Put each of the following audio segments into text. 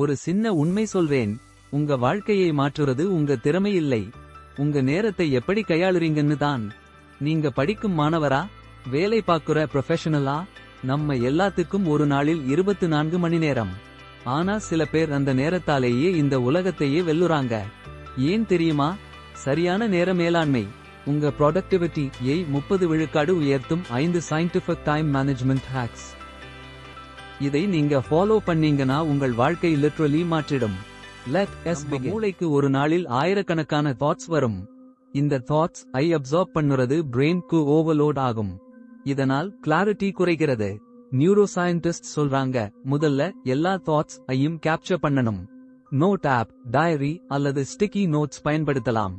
ஒரு சின்ன உண்மை சொல்வேன். உங்க வாழ்க்கையை மாற்றுறது உங்க திறமை இல்லை உங்க நேரத்தை எப்படி கையாளுறீங்கன்னு தான். நீங்க படிக்கும் மாணவரா? வேலை பார்க்குற ப்ரொஃபஷனலா நம்ம எல்லாத்துக்கும் ஒரு நாளில் இருபத்து நான்கு மணி நேரம். ஆனா சில பேர் அந்த நேரத்தாலேயே இந்த உலகத்தையே வெல்லுறாங்க. ஏன் தெரியுமா? சரியான நேர மேலாண்மை. உங்க ப்ரொடக்டிவிட்டி ஏய் முப்பது விழுக்காடு உயர்த்தும் ஐந்து சயின்டிபிக் டைம் மேனேஜ்மெண்ட் ஹேக்ஸ் இதை நீங்க ஃபாலோ பண்ணீங்கன்னா உங்கள் வாழ்க்கை லிட்ரலி மாற்றிடும். லெட் எஸ் மூளைக்கு ஒரு நாளில் ஆயிரக்கணக்கான தாட்ஸ் வரும். இந்த தாட்ஸ் ஐ அப்சார்ப் பண்ணுறது பிரெயின்க்கு ஓவர்லோட் ஆகும். இதனால் கிளாரிட்டி குறைகிறது. நியூரோ சயின்டிஸ்ட் சொல்றாங்க முதல்ல எல்லா தாட்ஸ் ஐயும் கேப்சர் பண்ணணும். நோட் ஆப் டயரி அல்லது ஸ்டிக்கி நோட்ஸ் பயன்படுத்தலாம்.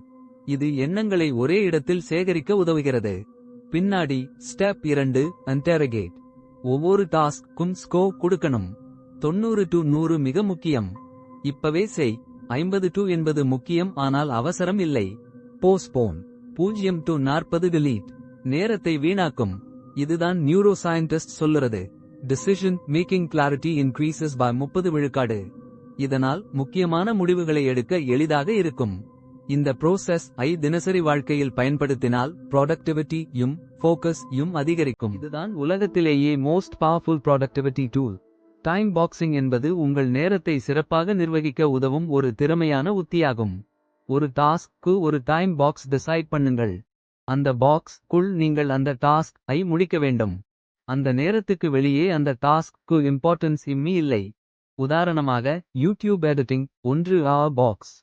இது எண்ணங்களை ஒரே இடத்தில் சேகரிக்க உதவுகிறது. பின்னாடி ஸ்டெப் இரண்டு அன்டெரகேட் ஒவ்வொரு டாஸ்க்கும் ஸ்கோ கொடுக்கணும். தொண்ணூறு டு நூறு மிக முக்கியம். இப்பவே செய். ஐம்பது டு என்பது முக்கியம் ஆனால் அவசரம் இல்லை. போஸ்போன் பூஜ்ஜியம் டு நாற்பது டிலீட் நேரத்தை வீணாக்கும். இதுதான் நியூரோ சயின்டிஸ்ட் சொல்லுறது. Decision making clarity increases by முப்பது விழுக்காடு. இதனால் முக்கியமான முடிவுகளை எடுக்க எளிதாக இருக்கும். இந்த ப்ரோசஸ் ஐ தினசரி வாழ்க்கையில் பயன்படுத்தினால் ப்ராடக்டிவிட்டி யும் ஃபோக்கஸ் யும் அதிகரிக்கும். இதுதான் உலகத்திலேயே most powerful productivity tool time boxing என்பது உங்கள் நேரத்தை சிறப்பாக நிர்வகிக்க உதவும் ஒரு திறமையான உத்தியாகும். ஒரு டாஸ்க்கு ஒரு டைம் பாக்ஸ் டிசைட் பண்ணுங்கள். அந்த பாக்ஸ் குள் நீங்கள் அந்த டாஸ்க் ஐ முடிக்க வேண்டும். அந்த நேரத்துக்கு வெளியே அந்த டாஸ்க்கு இம்பார்ட்டன்ஸ் இம்மி இல்லை. உதாரணமாக யூடியூப் எடிட்டிங் ஒன்று ஆ பாக்ஸ்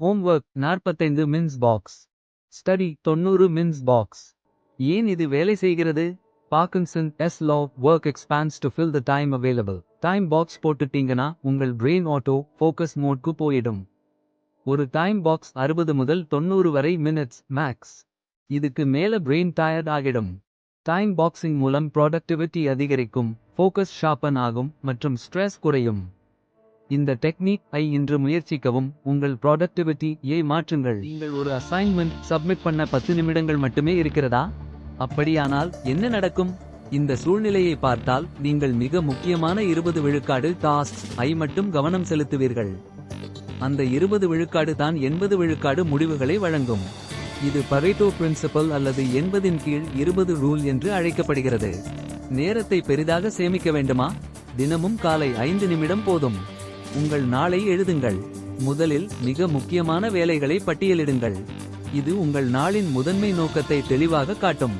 ஹோம்வொர்க் நாற்பத்தைந்து மின்ஸ் பாக்ஸ் ஸ்டடி தொண்ணூறு மின்ஸ் பாக்ஸ் ஏன் இது வேலை செய்கிறது? Parkinson's law work expands to fill the time available time box போட்டுட்டீங்கன்னா உங்கள் பிரெயின் ஆட்டோ ஃபோக்கஸ் மோட்க்கு போயிடும். ஒரு டைம் பாக்ஸ் அறுபது முதல் தொண்ணூறு வரை மினிட்ஸ் மேக்ஸ் இதுக்கு மேல பிரெயின் டயர்ட் ஆகிடும். டைம் பாக்ஸிங் மூலம் ப்ராடக்டிவிட்டி அதிகரிக்கும். ஃபோக்கஸ் ஷார்பன் ஆகும் மற்றும் ஸ்ட்ரெஸ் குறையும். இந்த டெக்னிக் ஐ இன்று முயற்சிக்கவும். உங்கள் ப்ராடக்டிவிட்டி ஏ மாற்றுங்கள். நீங்கள் ஒரு அசைன்மெண்ட் சப்மிட் பண்ண பத்து நிமிடங்கள் மட்டுமே இருக்கிறதா? அப்படியானால் என்ன நடக்கும்? இந்த சூழ்நிலையை பார்த்தால் நீங்கள் மிக முக்கியமான இருபது விழுக்காடு டாஸ்க் ஐ மட்டும் கவனம் செலுத்துவீர்கள். அந்த இருபது விழுக்காடு தான் எண்பது விழுக்காடு முடிவுகளை வழங்கும். இது பரேட்டோ பிரின்சிபல் அல்லது எண்பதின் கீழ் இருபது ரூல் என்று அழைக்கப்படுகிறது. நேரத்தை பெரிதாக சேமிக்க வேண்டுமா? தினமும் காலை ஐந்து நிமிடம் போதும். உங்கள் நாளை எழுதுங்கள். முதலில் மிக முக்கியமான வேலைகளை பட்டியலிடுங்கள். இது உங்கள் நாளின் முதன்மை நோக்கத்தை தெளிவாக காட்டும்.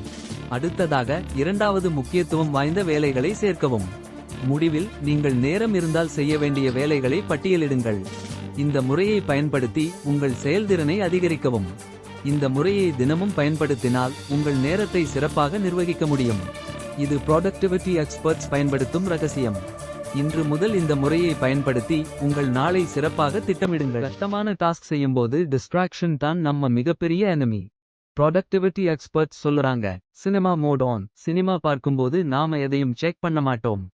அடுத்ததாக இரண்டாவது முக்கியத்துவம் வாய்ந்த வேலைகளை சேர்க்கவும். முடிவில் நீங்கள் நேரம் இருந்தால் செய்ய வேண்டிய வேலைகளை பட்டியலிடுங்கள். இந்த முறையை பயன்படுத்தி உங்கள் செயல்திறனை அதிகரிக்கவும். இந்த முறையை தினமும் பயன்படுத்தினால் உங்கள் நேரத்தை சிறப்பாக நிர்வகிக்க முடியும். இது ப்ராடக்டிவிட்டி எக்ஸ்பர்ட்ஸ் பயன்படுத்தும் ரகசியம். இன்று முதல் இந்த முறையை பயன்படுத்தி உங்கள் நாளை சிறப்பாக திட்டமிடுங்கள். கஷ்டமான டாஸ்க் செய்யும்போது டிஸ்ட்ராக்ஷன் தான் நம்ம மிகப்பெரிய எனமி ப்ரொடக்டிவிட்டி எக்ஸ்பர்ட்ஸ் சொல்லுறாங்க சினிமா மோட் ஆன் சினிமா பார்க்கும்போது நாம எதையும் செக் பண்ண மாட்டோம்.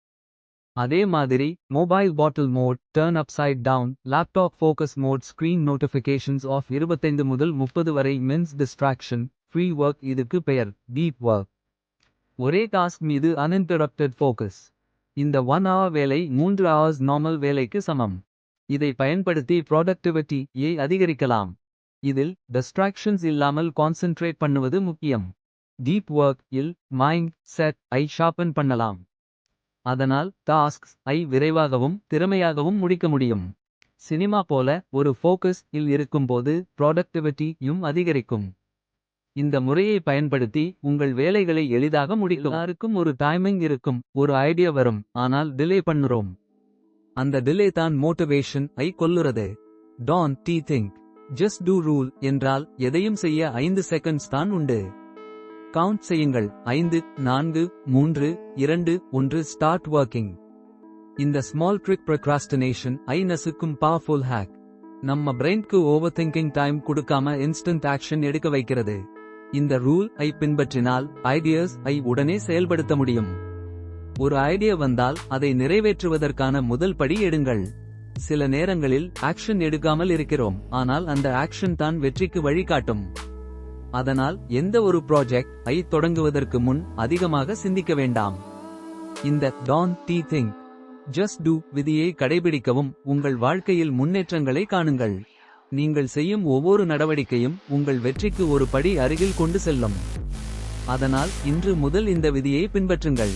அதே மாதிரி mobile bottle mode turn upside down laptop focus mode screen notifications off இருபத்தைந்து முதல் முப்பது வரை மின்ஸ் டிஸ்ட்ராக்ஷன் ஃப்ரீ ஒர்க் இதுக்கு பெயர் டீப் ஒர்க் ஒரே டாஸ்க் மீது அன்இன்டரப்டட் ஃபோக்கஸ் இந்த ஒன் hour வேலை மூன்று hours நார்மல் வேலைக்கு சமம். இதை பயன்படுத்தி ப்ராடக்டிவிட்டி ஏ அதிகரிக்கலாம். இதில் டிஸ்ட்ராக்ஷன்ஸ் இல்லாமல் கான்சென்ட்ரேட் பண்ணுவது முக்கியம். டீப் ஒர்க் இல் மைண்ட் செட் ஐ ஷார்பன் பண்ணலாம். அதனால் டாஸ்க்ஸ் ஐ விரைவாகவும் திறமையாகவும் முடிக்க முடியும். சினிமா போல ஒரு ஃபோக்கஸ் இல் இருக்கும்போது ப்ராடக்டிவிட்டி யும் அதிகரிக்கும். இந்த முறையை பயன்படுத்தி உங்கள் வேலைகளை எளிதாக முடிக்கும். எல்லாருக்கும் ஒரு டைமிங் இருக்கும் ஒரு ஐடியா வரும் ஆனால் டிலே பண்ணுறோம். அந்த டிலே தான் மோட்டிவேஷன் ஐ கொல்லுறது. Don't think just do rule என்றால் எதையும் செய்ய ஐந்து செகண்ட்ஸ் தான் உண்டு. கவுண்ட் செய்யுங்கள் ஐந்து நான்கு மூன்று இரண்டு ஒன்று ஸ்டார்ட் ஒர்க்கிங் இந்த ஸ்மால் ட்ரிக் ப்ரொக்ராஸ்டினேஷன் ஐ நசுக்கும் பவர்ஃபுல் ஹேக் நம்ம பிரெயின்க்கு ஓவர் திங்கிங் டைம் கொடுக்காம இன்ஸ்டன்ட் ஆக்ஷன் எடுக்க வைக்கிறது. இந்த ரூல் ஐ பின்பற்றினால் ஐடியாஸ் ஐ உடனே செயல்படுத்த முடியும். ஒரு ஐடியா வந்தால் அதை நிறைவேற்றுவதற்கான முதல் படி எடுங்கள். சில நேரங்களில் ஆக்ஷன் எடுக்காமல் இருக்கிறோம் ஆனால் அந்த ஆக்ஷன் தான் வெற்றிக்கு வழிகாட்டும். அதனால் எந்த ஒரு ப்ராஜெக்ட் ஐ தொடங்குவதற்கு முன் அதிகமாக சிந்திக்க வேண்டாம். இந்த don't think just do விதியை கடைபிடிக்கவும் உங்கள் வாழ்க்கையில் முன்னேற்றங்களை காணுங்கள். நீங்கள் செய்யும் ஒவ்வொரு நடவடிக்கையும் உங்கள் வெற்றிக்கு ஒரு படி அருகில் கொண்டு செல்லும். அதனால் இன்று முதல் இந்த விதியை பின்பற்றுங்கள்.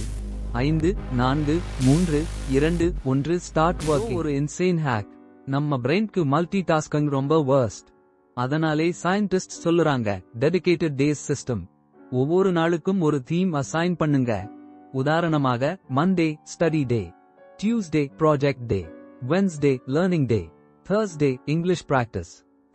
ஐந்து நான்கு மூன்று இரண்டு ஒன்று ஸ்டார்ட் ஒர்க் ஒரு இன்சைன் ஹேக் நம்ம பிரெயின்க்கு மல்டி டாஸ்கிங் ரொம்ப வர்ஸ்ட் அதனாலே சயின்டிஸ்ட் சொல்லுறாங்க டெடிகேட்டட் டேஸ் சிஸ்டம் ஒவ்வொரு நாளுக்கும் ஒரு தீம் அசைன் பண்ணுங்க. உதாரணமாக Monday study day Tuesday project day Wednesday learning day Thursday English practice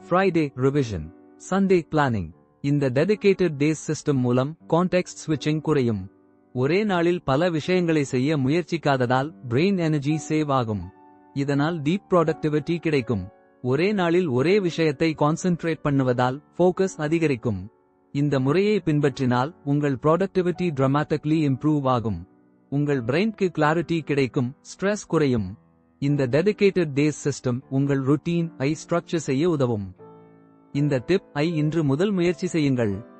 Friday revision Sunday planning இந்த டெடிகேட்டட் டேஸ் சிஸ்டம் மூலம் கான்டெக்ட் ஸ்விட்சிங் குறையும். ஒரே நாளில் பல விஷயங்களை செய்ய முயற்சிக்காததால் பிரெயின் எனர்ஜி சேவ் ஆகும். இதனால் டீப் ப்ராடக்டிவிட்டி கிடைக்கும். ஒரே நாளில் ஒரே விஷயத்தை கான்சென்ட்ரேட் பண்ணுவதால் ஃபோக்கஸ் அதிகரிக்கும். இந்த முறையை பின்பற்றினால் உங்கள் ப்ராடக்டிவிட்டி dramatically இம்ப்ரூவ் ஆகும். உங்கள் பிரெயின்க்கு கிளாரிட்டி கிடைக்கும் ஸ்ட்ரெஸ் குறையும். இந்த டெடிகேட்டட் டேஸ் சிஸ்டம் உங்கள் ருட்டீன் ஐ ஸ்ட்ரக்சர் செய்ய உதவும். இந்த டிப் ஐ இன்று முதல் முயற்சி செய்யுங்கள்.